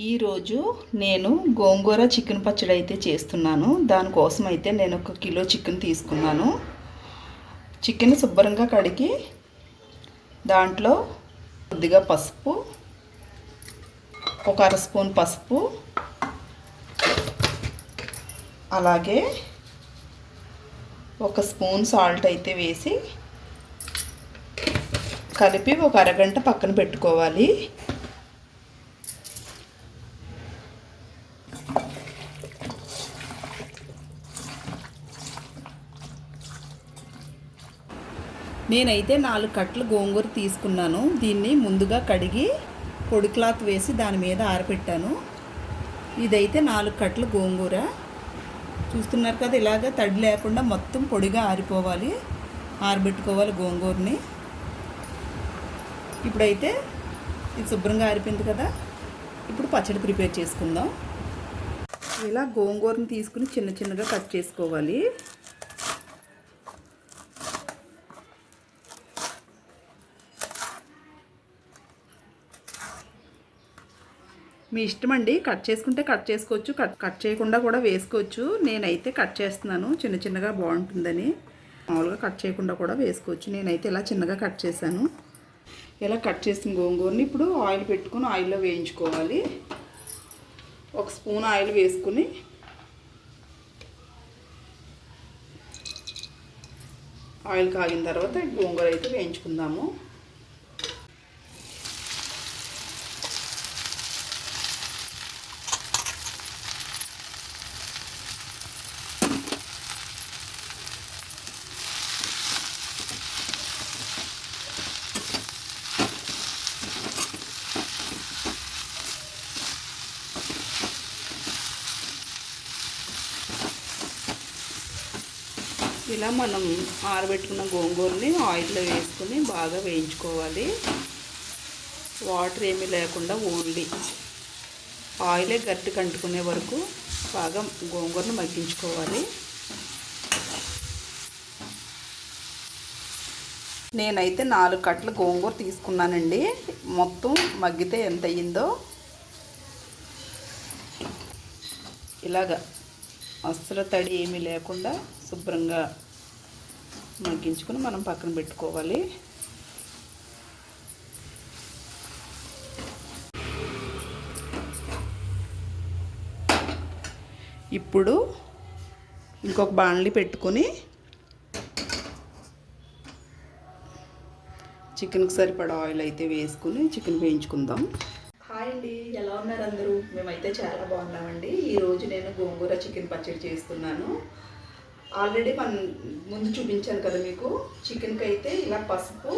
ఈరోజు నేను గోంగూర చికెన్ పచ్చడి అయితే చేస్తున్నాను. దానికోసం అయితే నేను ఒక కిలో చికెన్ తీసుకున్నాను. చికెన్ శుభ్రంగా కడిగి దాంట్లో కొద్దిగా పసుపు ఒక అర స్పూన్ పసుపు అలాగే ఒక స్పూన్ సాల్ట్ అయితే వేసి కలిపి ఒక అరగంట పక్కన పెట్టుకోవాలి. నేనైతే నాలుగు కట్టలు గోంగూర తీసుకున్నాను. దీన్ని ముందుగా కడిగి పొడి క్లాత్ వేసి దాని మీద ఆరబెట్టాను ఇదైతే నాలుగు కట్టలు గోంగూర. చూస్తున్నారు కదా ఇలాగ తడి లేకుండా మొత్తం పొడిగా ఆరిపోవాలి. ఆరబెట్టుకోవాలి గోంగూరని. ఇప్పుడైతే ఇది శుభ్రంగా ఆరిపోయింది కదా ఇప్పుడు పచ్చడి ప్రిపేర్ చేసుకుందాం. ఇలా గోంగూరని తీసుకుని చిన్న చిన్నగా కట్ చేసుకోవాలి. మీ ఇష్టం అండి కట్ చేసుకుంటే కట్ చేసుకోవచ్చు కట్ కట్ చేయకుండా కూడా వేసుకోవచ్చు. నేనైతే కట్ చేస్తున్నాను చిన్న చిన్నగా బాగుంటుందని. మామూలుగా కట్ చేయకుండా కూడా వేసుకోవచ్చు. నేనైతే ఇలా చిన్నగా కట్ చేశాను. ఇలా కట్ చేసిన గోంగూరని ఇప్పుడు ఆయిల్ పెట్టుకుని ఆయిల్లో వేయించుకోవాలి. ఒక స్పూన్ ఆయిల్ వేసుకుని ఆయిల్ కాగిన తర్వాత గోంగూర అయితే వేయించుకుందాము. ఇలా మనం ఆరబెట్టుకున్న గోంగూరని ఆయిల్లో వేసుకుని బాగా వేయించుకోవాలి. వాటర్ ఏమీ లేకుండా ఓన్లీ ఆయిలే గట్టి కంటుకునే వరకు బాగా గోంగూరను మగ్గించుకోవాలి. నేనైతే నాలుగు కట్టల గోంగూర తీసుకున్నానండి. మొత్తం మగ్గితే ఎంత అయ్యిందో ఇలాగా అస్సలు తడి ఏమీ లేకుండా శుభ్రంగా మగ్గించుకుని మనం పక్కన పెట్టుకోవాలి. ఇప్పుడు ఇంకొక బాణలి పెట్టుకొని చికెన్కి సరిపడా ఆయిల్ అయితే వేసుకుని చికెన్ వేయించుకుందాం హాయ్ అండి ఎలా ఉన్నారు అందరూ మేమైతే చాలా బాగున్నామండి. ఈరోజు నేను గోంగూర చికెన్ పచ్చడి చేస్తున్నాను. ఆల్రెడీ మన ముందు చూపించాను కదా మీకు. చికెన్కి అయితే ఇలా పసుపు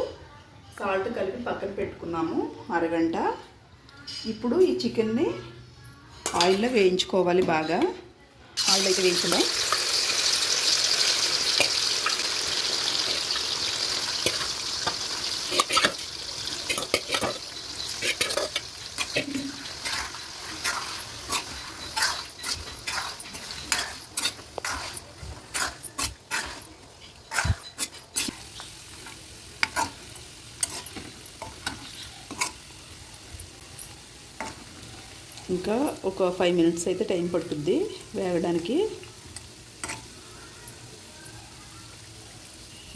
సాల్ట్ కలిపి పక్కన పెట్టుకున్నాము అరగంట. ఇప్పుడు ఈ చికెన్ని ఆయిల్లో వేయించుకోవాలి బాగా. ఆయిల్ అయితే వేయించడం ఇంకా ఒక ఫైవ్ మినిట్స్ అయితే టైం పడుతుంది వేగడానికి.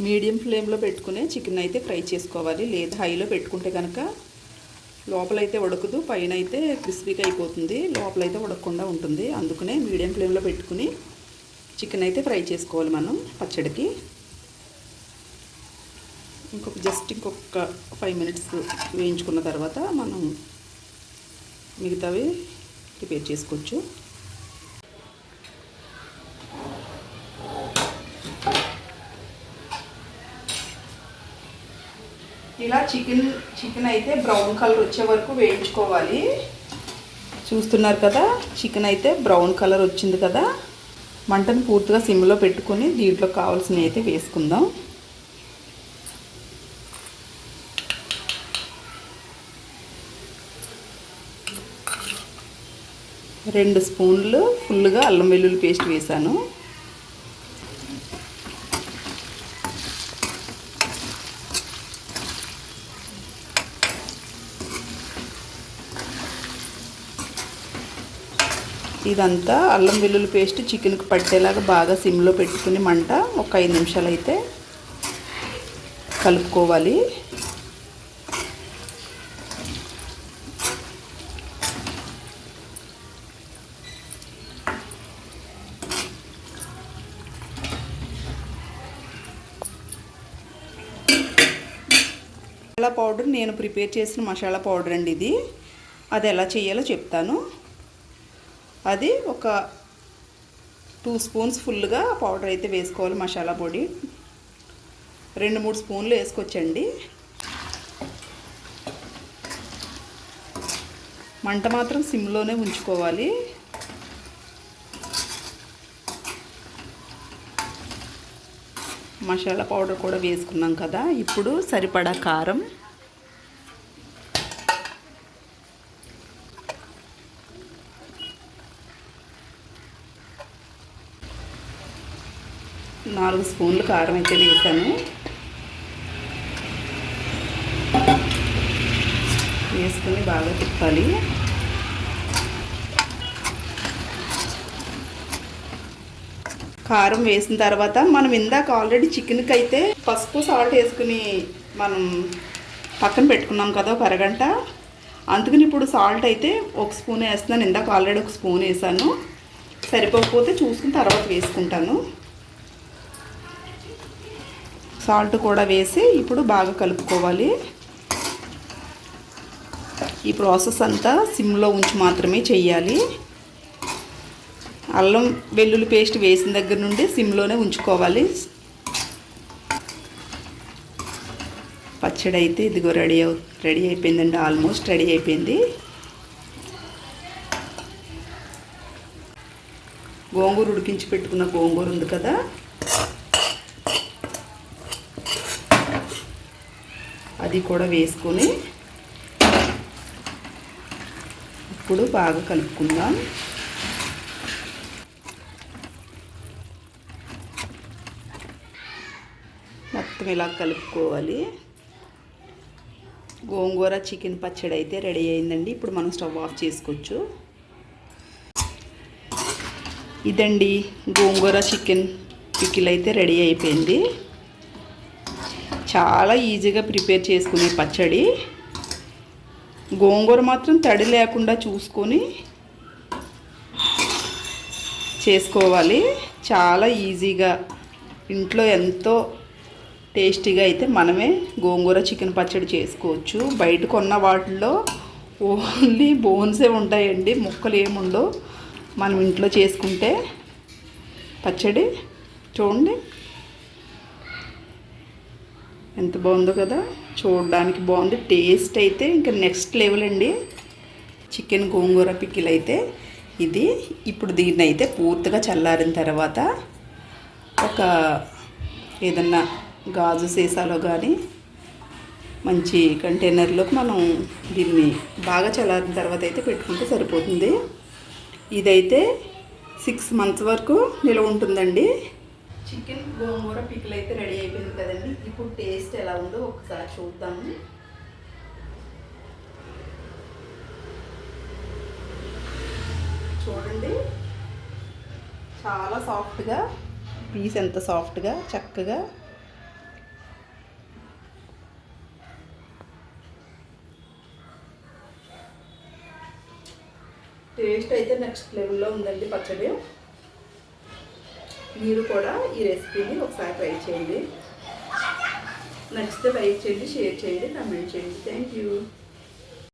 మీడియం ఫ్లేమ్లో పెట్టుకునే చికెన్ అయితే ఫ్రై చేసుకోవాలి. లేదా హైలో పెట్టుకుంటే కనుక లోపలైతే ఉడకదు పైన అయితే క్రిస్పీగా అయిపోతుంది లోపలైతే ఉడకకుండా ఉంటుంది. అందుకనే మీడియం ఫ్లేమ్లో పెట్టుకుని చికెన్ అయితే ఫ్రై చేసుకోవాలి మనం పచ్చడికి. ఇంకొక జస్ట్ ఇంకొక ఫైవ్ మినిట్స్ వేయించుకున్న తర్వాత మనం మిగతావి ప్రిపేర్ చేసుకోవచ్చు. ఇలా చికెన్ చికెన్ అయితే బ్రౌన్ కలర్ వచ్చే వరకు వేయించుకోవాలి. చూస్తున్నారు కదా చికెన్ అయితే బ్రౌన్ కలర్ వచ్చింది కదా. మంటను పూర్తిగా సిమ్లో పెట్టుకొని దీంట్లో కావాల్సినవి అయితే వేసుకుందాం. రెండు స్పూన్లు ఫుల్గా అల్లం వెల్లుల్లి పేస్ట్ వేసాను. ఇదంతా అల్లం వెల్లుల్లి పేస్ట్ చికెన్కి పట్టేలాగా బాగా సిమ్లో పెట్టుకుని మంట ఒక ఐదు నిమిషాలు అయితే కలుపుకోవాలి. మసాలా పౌడర్ నేను ప్రిపేర్ చేసిన మసాలా పౌడర్ అండి ఇది. అది ఎలా చేయాలో చెప్తాను. అది ఒక టూ స్పూన్స్ ఫుల్గా పౌడర్ అయితే వేసుకోవాలి మసాలా పొడి. రెండు మూడు స్పూన్లు వేసుకొచ్చండి మంట మాత్రం సిమ్లోనే ఉంచుకోవాలి. మసాలా పౌడర్ కూడా వేసుకున్నాం కదా. ఇప్పుడు సరిపడా కారం. నాలుగు స్పూన్లు కారం అయితే వేసాను. వేసుకొని బాగా తిప్పాలి. కారం వేసిన తర్వాత మనం ఇందాక ఆల్రెడీ చికెన్కి అయితే పసుపు సాల్ట్ వేసుకుని మనం పక్కన పెట్టుకున్నాం కదా ఒక అరగంట. అందుకని ఇప్పుడు సాల్ట్ అయితే ఒక స్పూన్ వేస్తున్నాను. ఇందాక ఆల్రెడీ ఒక స్పూన్ వేసాను. సరిపోకపోతే చూసుకుని తర్వాత వేసుకుంటాను. సాల్ట్ కూడా వేసి ఇప్పుడు బాగా కలుపుకోవాలి. ఈ ప్రాసెస్ అంతా సిమ్లో ఉంచి మాత్రమే చెయ్యాలి అల్లం వెల్లుల్లి పేస్ట్ వేసిన దగ్గర నుండి సిమ్లోనే ఉంచుకోవాలి. పచ్చడి అయితే ఇదిగో రెడీ అవు రెడీ అయిపోయిందండి ఆల్మోస్ట్ రెడీ అయిపోయింది. గోంగూర ఉడికించి పెట్టుకున్న గోంగూర ఉంది కదా. అది కూడా వేసుకొని ఇప్పుడు బాగా కలుపుకుందాం మొత్తం ఇలా కలుపుకోవాలి. గోంగూర చికెన్ పచ్చడి అయితే రెడీ అయిందండి. ఇప్పుడు మనం స్టవ్ ఆఫ్ చేసుకోవచ్చు. ఇదండి గోంగూర చికెన్ పికిల్ అయితే రెడీ అయిపోయింది. చాలా ఈజీగా ప్రిపేర్ చేసుకునే పచ్చడి. గోంగూర మాత్రం తడి లేకుండా చూసుకొని చేసుకోవాలి. చాలా ఈజీగా ఇంట్లో ఎంతో టేస్టీగా అయితే మనమే గోంగూర చికెన్ పచ్చడి చేసుకోవచ్చు. బయట కొన్న వాటిల్లో ఓన్లీ బోన్సే ఉంటాయండి. ముక్కలు ఏముండవు. మనం ఇంట్లో చేసుకుంటే పచ్చడి చూడండి. ఎంత బాగుందో కదా. చూడడానికి బాగుంది. టేస్ట్ అయితే ఇంకా నెక్స్ట్ లెవెల్ అండి. చికెన్ గోంగూర పిక్కిల్ అయితే. ఇది ఇప్పుడు దీన్ని అయితే పూర్తిగా చల్లారిన తర్వాత ఒక ఏదన్నా గాజు సీసాలో కానీ మంచి కంటైనర్లోకి మనం దీన్ని బాగా చల్లారిన తర్వాత అయితే పెట్టుకుంటే సరిపోతుంది. ఇదైతే సిక్స్ మంత్స్ వరకు నిల్వ ఉంటుందండి. చికెన్ గోంగూర పికిల్ అయితే రెడీ అయిపోయింది కదండి. ఇప్పుడు టేస్ట్ ఎలా ఉందో ఒకసారి చూద్దాము. చూడండి. చాలా సాఫ్ట్గా పీస్ ఎంత సాఫ్ట్గా చక్కగా టేస్ట్ అయితే నెక్స్ట్ లెవెల్లో ఉందండి పచ్చడి. మీరు కూడా ఈ రెసిపీని ఒకసారి ట్రై చేయండి. నచ్చితే లైక్ చేయండి షేర్ చేయండి కమెంట్ చేయండి. Thank you